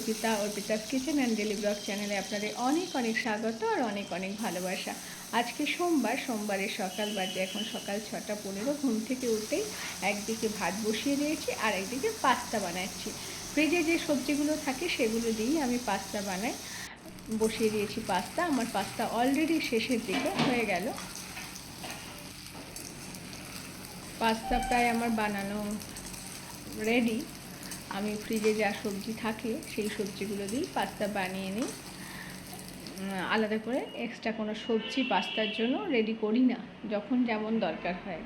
Arpita Arpita's kitchen and daily blog চ্যানেলে আপনাদের অনেক অনেক স্বাগত আর অনেক অনেক ভালোবাসা। আজকে সোমবার, সোমবারের সকাল বাজে, এখন সকাল ছটা পনেরো, ঘুম থেকে উঠেই একদিকে ভাত বসিয়ে দিয়েছি আর একদিকে পাস্তা বানাচ্ছি। ফ্রিজে যে সবজিগুলো থাকে সেগুলো দিয়েই আমি পাস্তা বানাই। বসিয়ে দিয়েছি পাস্তা, আমার পাস্তা অলরেডি শেষের দিকে হয়ে গেল। পাস্তা প্রায় আমার বানানো রেডি আমি ফ্রিজে যা সবজি থাকে, সেই সবজিগুলো দিই পাস্তা বানিয়ে নিই। আলাদা করে এক্সট্রা কোনো সবজি পাস্তার জন্য রেডি করি না, যখন যেমন দরকার হয়।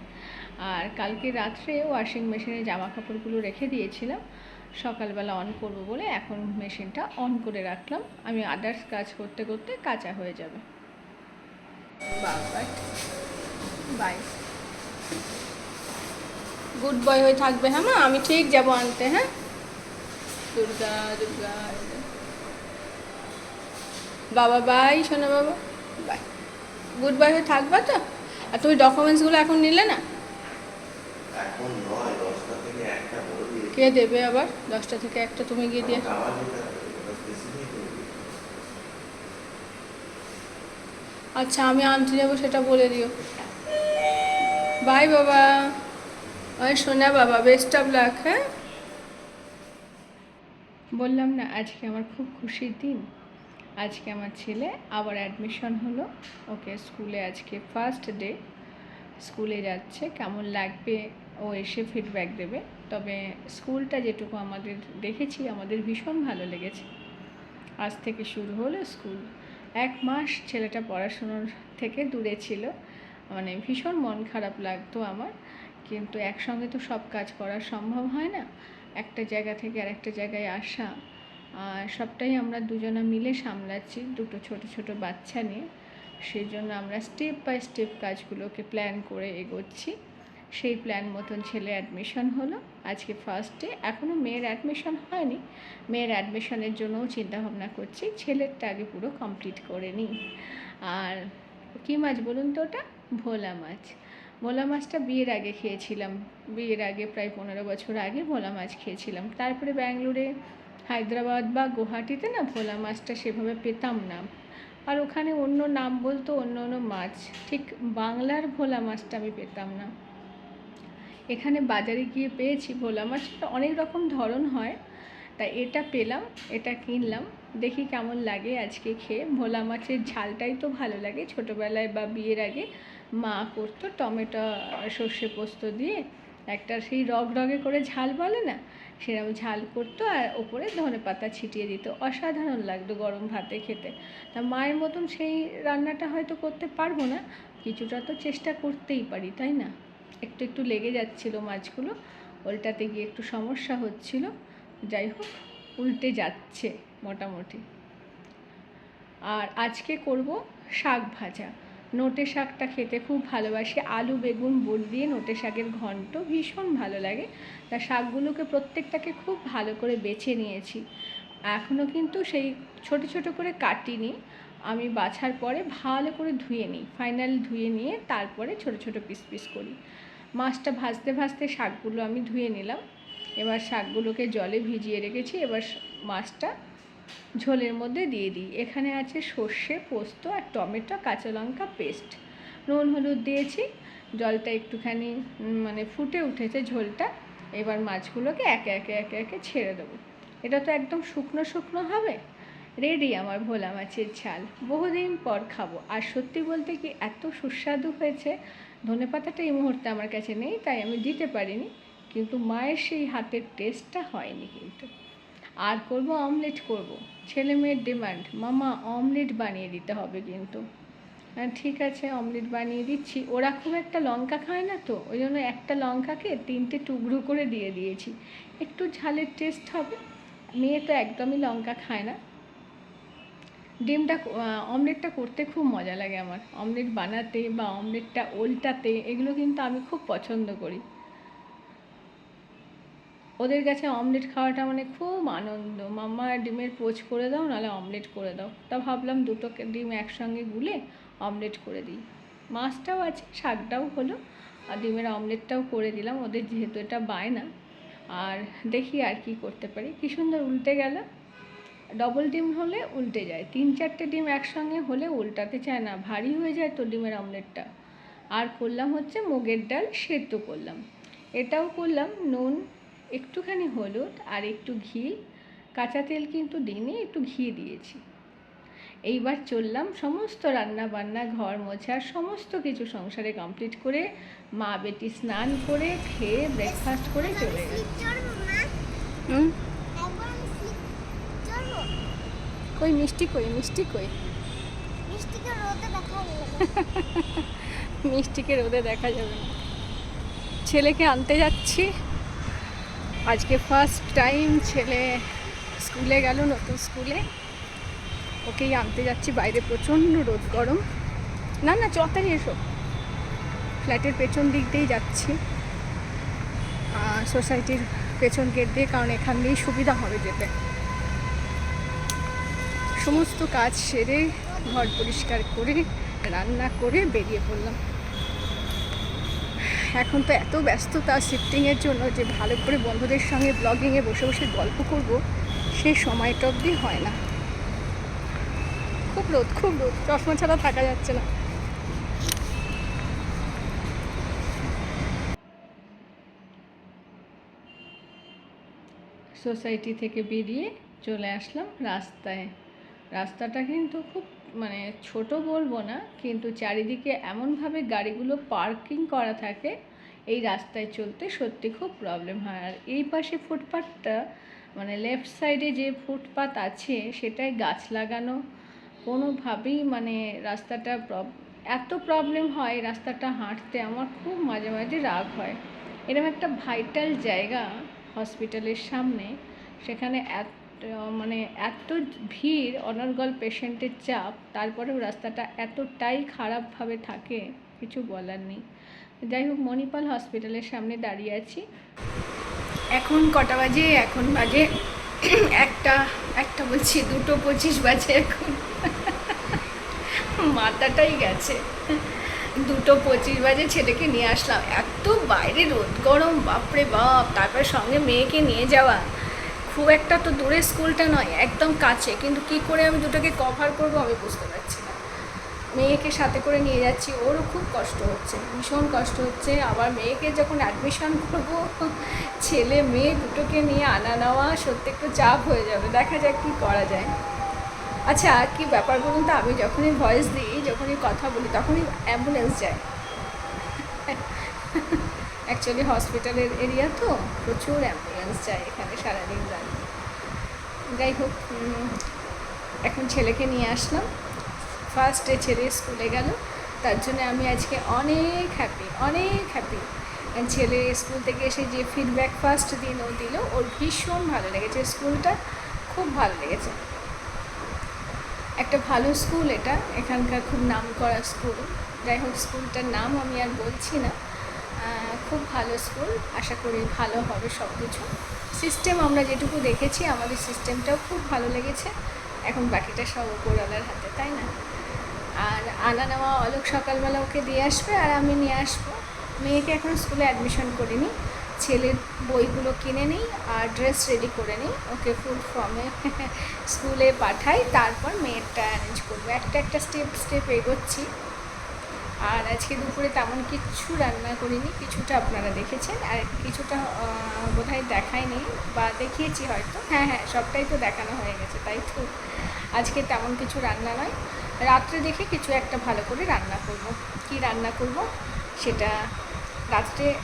আর কালকে রাত্রে ওয়াশিং মেশিনে জামা কাপড়গুলো রেখে দিয়েছিলাম, সকালবেলা অন করব বলে এখন মেশিনটা অন করে রাখলাম। আমি আদার্স কাজ করতে করতে কাঁচা হয়ে যাবে। বাই বাই গুড বয় হয়ে থাকবে হ্যাঁ মা? আমি ঠিক যাব আনতে হ্যাঁ? দুর্গা দুর্গা বাবা বাই শোনো বাবা। বাই গুড বাই হয়ে থাকবা তো? আর তুমি ডকুমেন্টসগুলো এখন নিলে না? কে দেবে আবার? দশটা থেকে একটা তুমি গিয়ে দিয়ে। আচ্ছা আমি আনতে যাব সেটা বলে দিও। বাই বাবা। ওই শোনা বাবা বেস্ট অফ লাক হ্যাঁ? বললাম না, আজকে আমার খুব খুশির দিন। আজকে আমার ছেলে আবার অ্যাডমিশন হলো। ওকে স্কুলে আজকে ফার্স্ট ডে স্কুলে যাচ্ছে, কেমন লাগবে? ও এসে ফিডব্যাক দেবে। তবে স্কুলটা যেটুকু আমাদের দেখেছি, আমাদের ভীষণ ভালো লেগেছে। আজ থেকে শুরু হলো স্কুল। এক মাস ছেলেটা পড়াশুনোর থেকে দূরে ছিল। মানে ভীষণ মন খারাপ লাগতো আমার। কিন্তু একসঙ্গে তো সব কাজ করা সম্ভব হয় না। একটা জায়গা থেকে আর একটা জায়গায় আসা। আর সবটাই আমরা দুজনা মিলে সামলাচ্ছি দুটো ছোট ছোট বাচ্চা নিয়ে। সেই জন্য আমরা স্টেপ বাই স্টেপ কাজগুলোকে প্ল্যান করে এগোচ্ছি। সেই প্ল্যান মতন ছেলে অ্যাডমিশন হলো। আজকে ফার্স্ট ডে এখনও মেয়ের অ্যাডমিশন হয়নি। মেয়ের অ্যাডমিশনের জন্যও চিন্তাভাবনা করছি, ছেলেরটা আগে পুরো কমপ্লিট করে নিই। আর কী মাছ বলুন তো ওটা? ভোলা মাছ। ভোলা মাছটা বিয়ের আগে খেয়েছিলাম। বিয়ের আগে প্রায় পনেরো বছর আগে ভোলা মাছ খেয়েছিলাম। তারপরে ব্যাঙ্গালোরে, হায়দ্রাবাদ বা গুয়াহাটিতে না ভোলা মাছটা সেভাবে পেতাম না। আর ওখানে অন্য নাম বলতো অন্য অন্য মাছ, ঠিক বাংলার ভোলা মাছটা আমি পেতাম না। এখানে বাজারে গিয়ে পেয়েছি ভোলা মাছটা অনেক রকম ধরন হয়। তা এটা পেলাম, এটা কিনলাম, দেখি কেমন লাগে আজকে খেয়ে। ভোলা মাছের ঝালটাই তো ভালো লাগে। ছোটোবেলায় বা বিয়ের আগে মা করতো টমেটো সর্ষে পোস্ত দিয়ে। একটা সেই রগ রগে করে ঝাল বলে না? সেরকম ঝাল করতো আর ওপরে ধনে পাতা ছিটিয়ে দিত। অসাধারণ লাগতো গরম ভাতে খেতে। তা মায়ের মতন সেই রান্নাটা হয়তো করতে পারব না। কিছুটা তো চেষ্টা করতেই পারি, তাই না? একটু একটু লেগে যাচ্ছিল মাছগুলো। ওলটাতে গিয়ে একটু সমস্যা হচ্ছিল। যাই হোক, উল্টে যাচ্ছে মোটামুটি। আর আজকে করব শাক ভাজা। নোটে শাকটা খেতে খুব ভালোবাসি। আলু, বেগুন বট দিয়ে নোটে শাকের ঘন্ট ভীষণ ভালো লাগে। তা শাকগুলোকে প্রত্যেকটাকে খুব ভালো করে বেছে নিয়েছি। এখনও কিন্তু সেই ছোট ছোট করে কাটিনি। আমি বাছার পরে ভালো করে ধুয়ে নিই। ফাইনাল ধুয়ে নিয়ে তারপরে ছোট ছোট পিস পিস করি। মাছটা ভাজতে ভাজতে শাকগুলো আমি ধুয়ে নিলাম। এবার শাকগুলোকে জলে ভিজিয়ে রেখেছি। এবার মাছটা ঝোলের মধ্যে দিয়ে দিই। এখানে আছে সর্ষে, পোস্ত আর টমেটো, কাঁচা লঙ্কা পেস্ট। নুন, হলুদ দিয়েছি। জলটা একটুখানি মানে ফুটে উঠেছে ঝোলটা। এবার মাছগুলোকে একে একে একে একে ছেড়ে দেবো। এটা তো একদম শুকনো শুকনো হবে? রেডি আমার ভোলা মাছের ঝাল। বহুদিন পর খাব। আর সত্যি বলতে কি এত সুস্বাদু হয়েছে। ধনে পাতাটা এই মুহূর্তে আমার কাছে নেই, তাই আমি দিতে পারিনি। কিন্তু মায়ের সেই হাতের টেস্টটা হয়নি কিন্তু। আর করব অমলেট করব। ছেলে মেয়ের ডিমান্ড মামা অমলেট বানিয়ে দিতে হবে কিন্তু। হ্যাঁ ঠিক আছে অমলেট বানিয়ে দিচ্ছি। ওরা খুব একটা লঙ্কা খায় না তো, ওই জন্য একটা লঙ্কাকে তিনটে টুকরো করে দিয়ে দিয়েছি। একটু ঝালের টেস্ট হবে। মেয়ে তো একদমই লঙ্কা খায় না। ডিমটা অমলেটটা করতে খুব মজা লাগে আমার। অমলেট বানাতে বা অমলেটটা ওল্টাতে, এগুলো কিন্তু আমি খুব পছন্দ করি। ওদের কাছে অমলেট খাওয়াটা মানে খুব আনন্দ। মাম্মা ডিমের পোচ করে দাও, নাহলে অমলেট করে দাও। তা ভাবলাম দুটোকে ডিম একসঙ্গে গুলে অমলেট করে দিই। মাছটাও আছে, শাকটাও হলো। আর ডিমের অমলেটটাও করে দিলাম, ওদের যেহেতু এটা বায়না। আর দেখি আর কি করতে পারি। কী সুন্দর উল্টে গেল। ডবল ডিম হলে উল্টে যায়। তিন চারটে ডিম একসঙ্গে হলে উল্টাতে চায় না, ভারী হয়ে যায় তো ডিমের অমলেটটা। আর করলাম হচ্ছে মুগের ডাল সেদ্ধ করলাম। এটাও করলাম, নুন একটুখানি হলুদ আর একটু ঘি। কাঁচা তেল কিন্তু দিইনি একটু ঘি দিয়েছি। এইবার চললাম সমস্ত রান্না বান্না ঘর মোছা সমস্ত কিছু সংসারে কমপ্লিট করে মা বেটি স্নান করে খেয়ে ব্রেকফাস্ট করে চলে হুম? কই মিষ্টি কই মিষ্টি কই? মিষ্টিকে রোদে দেখা যাবে না। ছেলেকে আনতে যাচ্ছি। আজকে ফার্স্ট টাইম ছেলে স্কুলে গেল, নতুন স্কুলে। ওকেই আনতে যাচ্ছি, বাইরে প্রচণ্ড রোদ, গরম। না না চতারি এসো। ফ্ল্যাটের পেছন দিক দিয়েই যাচ্ছি। সোসাইটির পেছন গেট দিয়ে, কারণ এখান দিয়েই সুবিধা হবে যেতে। সমস্ত কাজ সেরে, ঘর পরিষ্কার করে, রান্না করে বেরিয়ে পড়লাম। এখন তো এত ব্যস্ততা শিফটিংয়ের জন্য যে ভালো করে বন্ধুদের সঙ্গে ব্লগিংয়ে বসে বসে গল্প করব সেই সময়টা অবধি হয় না। খুব রোদ খুব রোদ, চশমা ছাড়া থাকা যাচ্ছে না। সোসাইটি থেকে বেরিয়ে চলে আসলাম রাস্তায়। রাস্তাটা কিন্তু খুব মানে ছোট বলব না, কিন্তু চারিদিকে এমনভাবে গাড়িগুলো পার্কিং করা থাকে, এই রাস্তায় চলতে সত্যি খুব প্রবলেম হয়। আর এই পাশে ফুটপাথটা মানে লেফট সাইডে যে ফুটপাথ আছে সেটাই গাছ লাগানো, কোনোভাবেই মানে রাস্তাটা এত প্রবলেম হয় রাস্তাটা হাঁটতে, আমার খুব মাঝে মাঝে রাগ হয়। এরকম একটা ভাইটাল জায়গা হসপিটালের সামনে, সেখানে এত মানে এত ভিড় অনর্গল পেশেন্টের চাপ, তারপরেও রাস্তাটা এতটাই খারাপভাবে থাকে, কিছু বলার নেই। যাই হোক, মণিপাল হসপিটালের সামনে দাঁড়িয়ে আছি। এখন কটা বাজে? এখন বাজে একটা একটা বলছি, দুটো পঁচিশ বাজে এখন। মাথাটাই গেছে। দুটো পঁচিশ বাজে ছেলেকে নিয়ে আসলাম। এত বাইরে রোদ, গরম, বাপরে বাপ। তারপর সঙ্গে মেয়েকে নিয়ে যাওয়া। খুব একটা তো দূরে স্কুলটা নয়, একদম কাছে। কিন্তু কি করে আমি দুটোকে কভার করব আমি বুঝতে পারছি না। মেয়েকে সাথে করে নিয়ে যাচ্ছি, ওরও খুব কষ্ট হচ্ছে, ভীষণ কষ্ট হচ্ছে। আবার মেয়েকে যখন অ্যাডমিশন করব, ছেলে মেয়ে দুটোকে নিয়ে আনা নেওয়া সত্যি একটু চাপ হয়ে যাবে। দেখা যাক কী করা যায়। আচ্ছা কি ব্যাপার বলুন তো? আমি যখনই ভয়েস দিই, যখনই কথা বলি, তখনই অ্যাম্বুলেন্স যায়। অ্যাকচুয়ালি হসপিটালের এরিয়া তো প্রচুর অ্যাম্বুলেন্স যায় এখানে সারাদিন রাত যাই হোক এখন ছেলেকে নিয়ে আসলাম। ফার্স্টে ছেলে স্কুলে গেল। তার জন্য আমি আজকে অনেক হ্যাপি অনেক হ্যাপি ছেলে স্কুল থেকে এসে যে ফিডব্যাক ফার্স্ট দিন ও দিল, ওর ভীষণ ভালো লেগেছে। স্কুলটা খুব ভালো লেগেছে। একটা ভালো স্কুল এটা, এখানকার খুব নাম করা স্কুল যাই হোক স্কুলটার নাম আমি আর বলছি না। খুব ভালো স্কুল, আশা করি ভালো হবে সব কিছু সিস্টেম আমরা যেটুকু দেখেছি, আমাদের সিস্টেমটাও খুব ভালো লেগেছে। এখন বাকিটা সব উপরওয়ালার হাতে, তাই না? আর আনা নেওয়া অলোক সকালবেলা ওকে দিয়ে আসবে আর আমি নিয়ে আসব। মেয়েকে এখন স্কুলে অ্যাডমিশন করিনি। ছেলের বইগুলো কিনে নিই আর ড্রেস রেডি করে নিই। ওকে ফুল ফর্মে স্কুলে পাঠাই, তারপর মেয়েরটা অ্যারেঞ্জ করব। একটা একটা স্টেপ স্টেপ এগোচ্ছি। আর আজকে দুপুরে তেমন কিচ্ছু রান্না করিনি, কিছুটা আপনারা দেখেছেন, আর কিছুটা বোধহয় দেখায়নি বা দেখিয়েছি হয়তো। হ্যাঁ হ্যাঁ সবটাই তো দেখানো হয়ে গেছে, তাই তো। আজকে তেমন কিছু রান্না নয়। রাত্রে দেখে কিছু একটা ভালো করে রান্না করব। কি রান্না করব? সেটা রাত্রে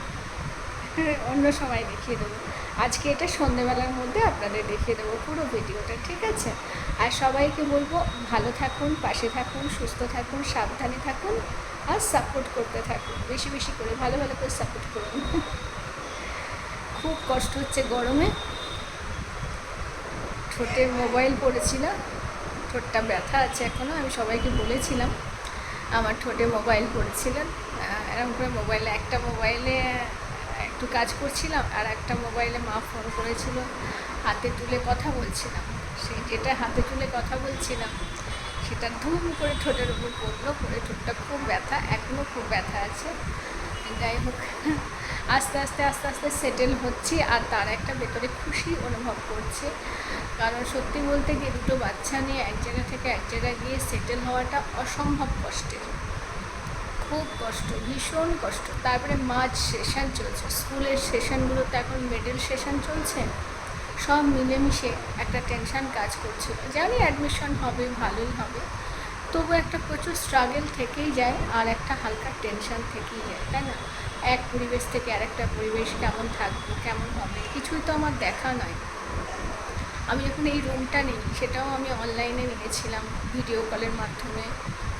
অন্য সময় দেখিয়ে দেবো। আজকে এটা সন্ধেবেলার মধ্যে আপনাদের দেখিয়ে দেবো পুরো ভিডিওটা, ঠিক আছে? আর সবাইকে বলব, ভালো থাকুন, পাশে থাকুন, সুস্থ থাকুন, সাবধানে থাকুন। আর সাপোর্ট করতে থাকুন, বেশি বেশি করে, ভালো ভালো করে সাপোর্ট করুন। খুব কষ্ট হচ্ছে গরমে। ঠোঁটে মোবাইল পড়েছিলাম, ঠোঁটটা ব্যথা আছে এখনও আমি সবাইকে বলেছিলাম, আমার ঠোঁটে মোবাইল পড়েছিলেন। এরকম করে মোবাইলে একটা মোবাইলে একটু কাজ করছিলাম, আর একটা মোবাইলে মা ফোন করেছিল, হাতে তুলে কথা বলছিলাম। সেই যেটা হাতে তুলে কথা বলছিলাম সেটা ধুম করে ঠোঁটের উপর পড়ল পরে ঠোঁটটা খুব ব্যথা এখনও খুব ব্যথা আছে। যাই হোক, আস্তে আস্তে আস্তে আস্তে সেটেল হচ্ছি আর তার একটা ভেতরে খুশি অনুভব করছি। কারণ সত্যি বলতে গিয়ে দুটো বাচ্চা নিয়ে এক জায়গা থেকে এক জায়গায় গিয়ে সেটেল হওয়াটা অসম্ভব কষ্টের। খুব কষ্ট, ভীষণ কষ্ট। তারপরে মাঝ সেশন চলছে। স্কুলের সেশনগুলোতে এখন মিডল সেশন চলছে। সব মিলেমিশে একটা টেনশান কাজ করছিল। জানি অ্যাডমিশন হবে, ভালোই হবে। তবু একটা প্রচুর স্ট্রাগল থেকেই যায় আর একটা হালকা টেনশন থেকেই যায়, তাই না? এক পরিবেশ থেকে আরেকটা পরিবেশ কেমন থাকবে, কেমন হবে, কিছুই তো আমার দেখা নয়। আমি যখন এই রুমটা নিই, সেটাও আমি অনলাইনে নিয়েছিলাম ভিডিও কলের মাধ্যমে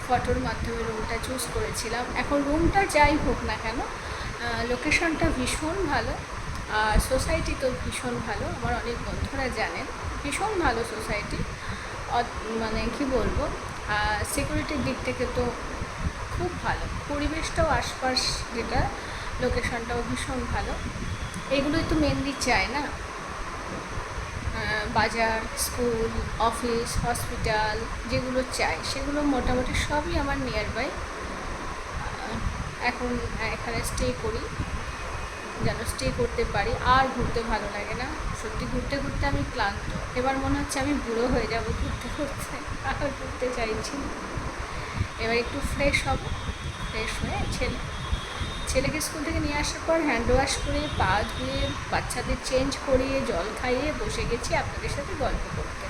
ফটোর মাধ্যমে রুমটা চুজ করেছিলাম। এখন রুমটা যাই হোক না কেন লোকেশনটা ভীষণ ভালো। সোসাইটি তো ভীষণ ভালো, আমার অনেক বন্ধুরা জানেন, ভীষণ ভালো সোসাইটি মানে কি বলব সিকিউরিটির দিক থেকে তো খুব ভালো, পরিবেশটাও আশপাশ যেটা লোকেশনটাও ভীষণ ভালো। এগুলোই তো মেনলি চাই না? বাজার স্কুল অফিস হসপিটাল যেগুলো চাই সেগুলো মোটামুটি সবই আমার নিয়ার বাই এখন এখানে স্টে করি। যেন স্টে করতে পারি। আর ঘুরতে ভালো লাগে না। সত্যি ঘুরতে ঘুরতে আমি ক্লান্ত। এবার মনে হচ্ছে আমি বুড়ো হয়ে যাব ঘুরতে ঘুরতে। আর ঘুরতে চাইছি এবার একটু ফ্রেশ হব। ফ্রেশ হয়ে ছেলে ছেলেকে স্কুল থেকে নিয়ে আসার পর হ্যান্ড ওয়াশ করে, পা ধুয়ে, বাচ্চাদের চেঞ্জ করিয়ে, জল খাইয়ে বসে গেছি আপনাদের সাথে গল্প করতে।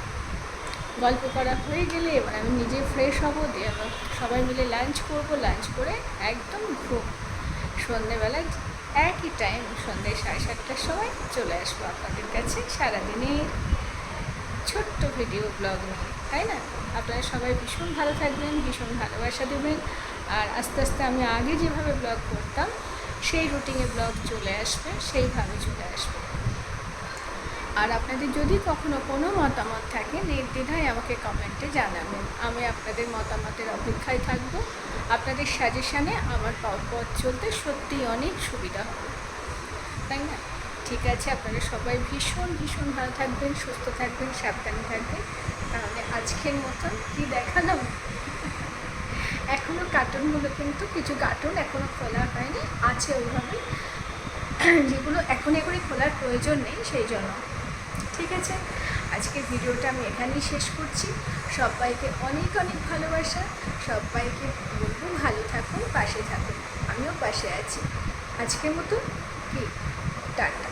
গল্প করা হয়ে গেলে এবার আমি নিজে ফ্রেশ হব, দিয়ে সবাই মিলে লাঞ্চ করব। লাঞ্চ করে একদম ঘুম। সন্ধেবেলায় একই টাইম সন্ধ্যে সাড়ে সাতটার সময় চলে আসব আপনাদের কাছে সারাদিনের ছোট্ট ভিডিও ব্লগ নিয়ে, তাই না? আপনারা সবাই ভীষণ ভালো থাকবেন, ভীষণ ভালোবাসা দেবেন। আর আস্তে আস্তে আমি আগে যেভাবে ব্লগ করতাম, সেই রুটিনে ব্লগ চলে আসবে, সেইভাবে চলে আসবে। আর আপনাদের যদি কখনো কোনো মতামত থাকে, নির্দ্বিধায় আমাকে কমেন্টে জানাবেন। আমি আপনাদের মতামতের অপেক্ষায় থাকব। আপনাদের সাজেশানে আমার পথ চলতে সত্যিই অনেক সুবিধা হবে। তাই না? ঠিক আছে, আপনারা সবাই ভীষণ ভীষণ ভালো থাকবেন, সুস্থ থাকবেন, সাবধানে থাকবেন। তাহলে আজকের মতন কি দেখালাম এখনও কার্টুনগুলো কিন্তু কিছু কার্টুন এখনও খোলা হয়নি, আছে ওইভাবে যেগুলো এখন এখনই খোলার প্রয়োজন নেই সেই জন্য। ঠিক আছে? আজকের ভিডিওটা আমি এখানেই শেষ করছি। সবাইকে অনেক অনেক ভালোবাসা। সবাইকে বলব ভালো থাকুন, পাশে থাকুন। আমিও পাশে আছি। আজকের মতো কি? টাটা।